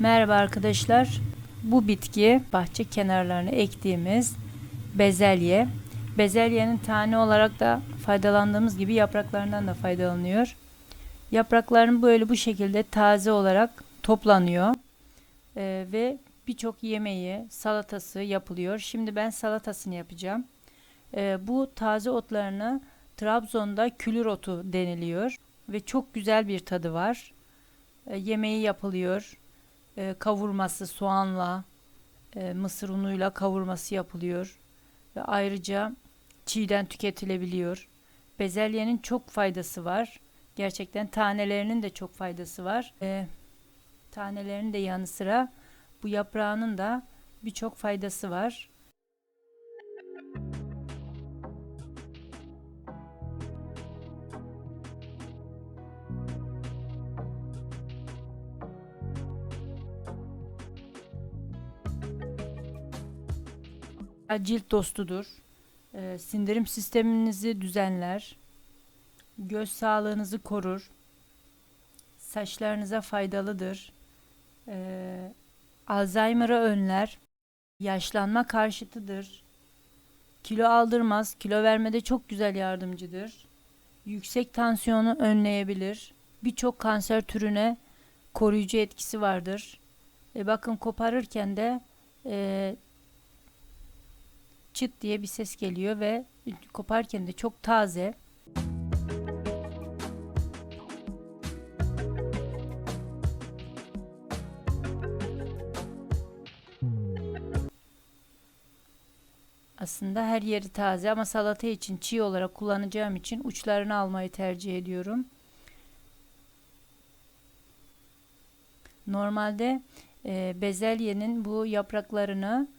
Merhaba arkadaşlar. Bu bitki bahçe kenarlarına ektiğimiz bezelye. Bezelyenin tane olarak da faydalandığımız gibi yapraklarından da faydalanıyor. Yaprakların böyle bu şekilde taze olarak toplanıyor Ee, ve birçok yemeği, salatası yapılıyor. Şimdi ben salatasını yapacağım. Ee, bu taze otlarını Trabzon'da külür otu deniliyor ve çok güzel bir tadı var. Ee, yemeği yapılıyor. Ee, kavurması soğanla, e, mısır unuyla kavurması yapılıyor. Ve ayrıca çiğden tüketilebiliyor. Bezelyenin çok faydası var. Gerçekten tanelerinin de çok faydası var. Ee, tanelerinin de yanı sıra bu yaprağının da birçok faydası var. Cilt dostudur. Ee, sindirim sisteminizi düzenler. Göz sağlığınızı korur. Saçlarınıza faydalıdır. Ee, Alzheimer'ı önler. Yaşlanma karşıtıdır. Kilo aldırmaz. Kilo vermede çok güzel yardımcıdır. Yüksek tansiyonu önleyebilir. Birçok kanser türüne koruyucu etkisi vardır. E bakın koparırken de e, çıt diye bir ses geliyor ve koparken de çok taze. Aslında her yeri taze ama salata için çiğ olarak kullanacağım için uçlarını almayı tercih ediyorum. Normalde e, bezelyenin bu yapraklarını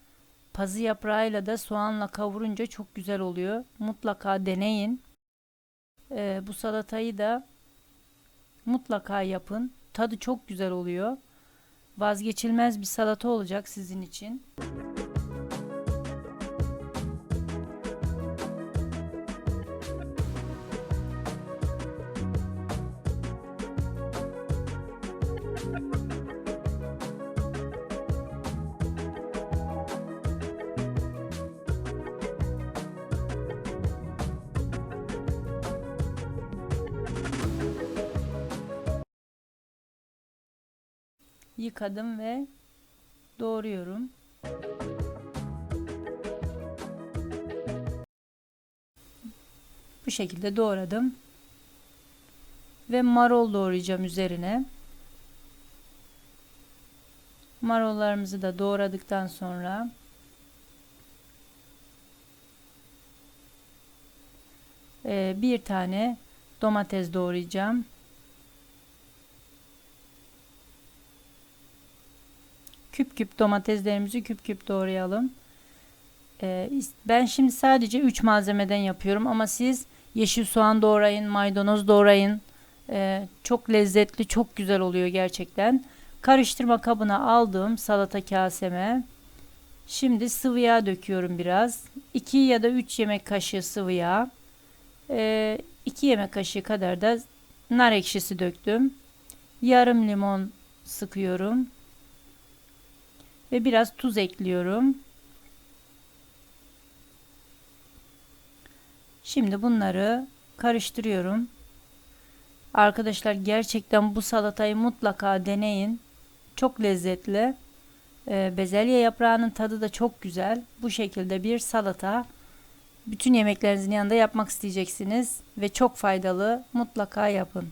Pazı yaprağıyla da soğanla kavurunca çok güzel oluyor. Mutlaka deneyin. Ee, bu salatayı da mutlaka yapın. Tadı çok güzel oluyor. Vazgeçilmez bir salata olacak sizin için. Yıkadım ve doğruyorum. Bu şekilde doğradım. Ve marul doğrayacağım üzerine. Marullarımızı da doğradıktan sonra e, bir tane domates doğrayacağım. Küp küp domateslerimizi küp küp doğrayalım. Ee, ben şimdi sadece 3 malzemeden yapıyorum ama siz yeşil soğan doğrayın, maydanoz doğrayın. Ee, çok lezzetli, çok güzel oluyor gerçekten. Karıştırma kabına aldım salata kaseme. Şimdi sıvı yağ döküyorum biraz. 2 ya da 3 yemek kaşığı sıvı yağ. 2 ee, yemek kaşığı kadar da nar ekşisi döktüm. Yarım limon sıkıyorum ve biraz tuz ekliyorum. Şimdi bunları karıştırıyorum. Arkadaşlar gerçekten bu salatayı mutlaka deneyin. Çok lezzetli. Ee, bezelye yaprağının tadı da çok güzel. Bu şekilde bir salata bütün yemeklerinizin yanında yapmak isteyeceksiniz ve çok faydalı. Mutlaka yapın.